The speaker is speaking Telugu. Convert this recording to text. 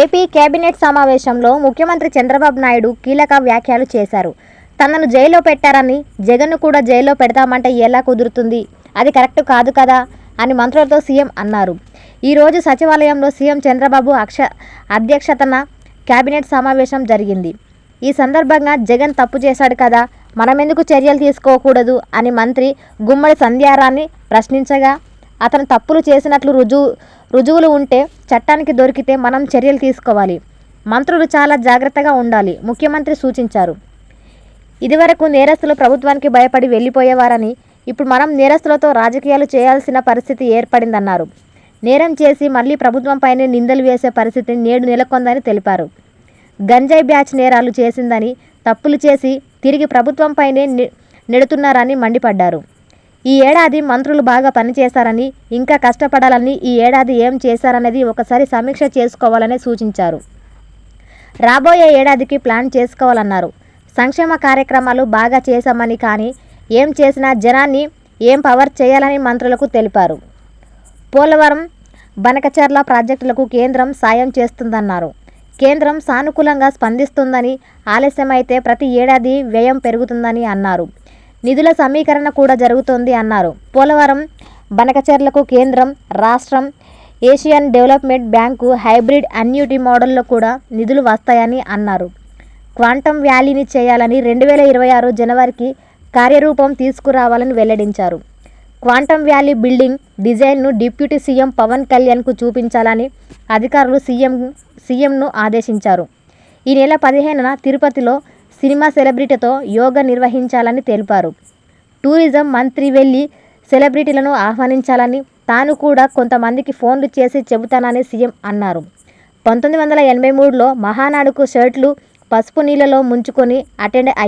ఏపీ కేబినెట్ సమావేశంలో ముఖ్యమంత్రి చంద్రబాబు నాయుడు కీలక వ్యాఖ్యలు చేశారు. తనను జైల్లో పెట్టారని జగన్ను కూడా జైల్లో పెడతామంటే ఎలా కుదురుతుంది? అది కరెక్ట్ కాదు కదా? అని మంత్రులతో సీఎం అన్నారు. ఈరోజు సచివాలయంలో సీఎం చంద్రబాబు అక్ష అధ్యక్షతన కేబినెట్ సమావేశం జరిగింది. ఈ సందర్భంగా జగన్ తప్పు చేశాడు కదా మనమెందుకు చర్యలు తీసుకోకూడదు అని మంత్రి గుమ్మడి సంధ్యారాన్ని ప్రశ్నించగా అతను తప్పులు చేసినట్లు రుజువు రుజువులు ఉంటే చట్టానికి దొరికితే మనం చర్యలు తీసుకోవాలి. మంత్రులు చాలా జాగ్రత్తగా ఉండాలి ముఖ్యమంత్రి సూచించారు. ఇదివరకు నేరస్తులు ప్రభుత్వానికి భయపడి వెళ్ళిపోయేవారని ఇప్పుడు మనం నేరస్తులతో రాజకీయాలు చేయాల్సిన పరిస్థితి ఏర్పడిందన్నారు. నేరం చేసి మళ్ళీ ప్రభుత్వంపైనే నిందలు వేసే పరిస్థితి నేడు నెలకొందని తెలిపారు. గంజాయి బ్యాచ్ నేరాలు చేసిందని తప్పులు చేసి తిరిగి ప్రభుత్వంపైనే నెడుతున్నారని మండిపడ్డారు. ఈ ఏడాది మంత్రులు బాగా పనిచేశారని ఇంకా కష్టపడాలని ఈ ఏడాది ఏం చేశారనేది ఒకసారి సమీక్ష చేసుకోవాలని సూచించారు. రాబోయే ఏడాదికి ప్లాన్ చేసుకోవాలన్నారు. సంక్షేమ కార్యక్రమాలు బాగా చేశామని కానీ ఏం చేసినా జనాన్ని ఏం పవర్ చేయాలని మంత్రులకు తెలిపారు. పోలవరం బనకచర్ల ప్రాజెక్టులకు కేంద్రం సాయం చేస్తుందన్నారు. కేంద్రం సానుకూలంగా స్పందిస్తుందని ఆలస్యమైతే ప్రతి ఏడాది వ్యయం పెరుగుతుందని అన్నారు. నిధుల సమీకరణ కూడా జరుగుతోంది అన్నారు. పోలవరం బనకచర్లకు కేంద్రం రాష్ట్రం Asian development bank hybrid annuity మోడల్లో కూడా నిధులు వస్తాయని అన్నారు. క్వాంటమ్ వ్యాలీని చేయాలని రెండు వేల ఇరవై ఆరు జనవరికి కార్యరూపం తీసుకురావాలని వెల్లడించారు. క్వాంటమ్ వ్యాలీ బిల్డింగ్ డిజైన్ను డిప్యూటీ సీఎం పవన్ కళ్యాణ్కు చూపించాలని అధికారులు సీఎం సీఎంను ఆదేశించారు. ఈ నెల పదిహేనున తిరుపతిలో సినిమా సెలబ్రిటీతో యోగా నిర్వహించాలని తెలిపారు. టూరిజం మంత్రి వెళ్ళి సెలబ్రిటీలను ఆహ్వానించాలని తాను కూడా కొంతమందికి ఫోన్లు చేసి చెబుతానని సీఎం అన్నారు. పంతొమ్మిది వందల ఎనభై మూడులో మహానాడుకు షర్ట్లు పసుపు నీళ్ళలో ముంచుకొని అటెండ్ అయ్యి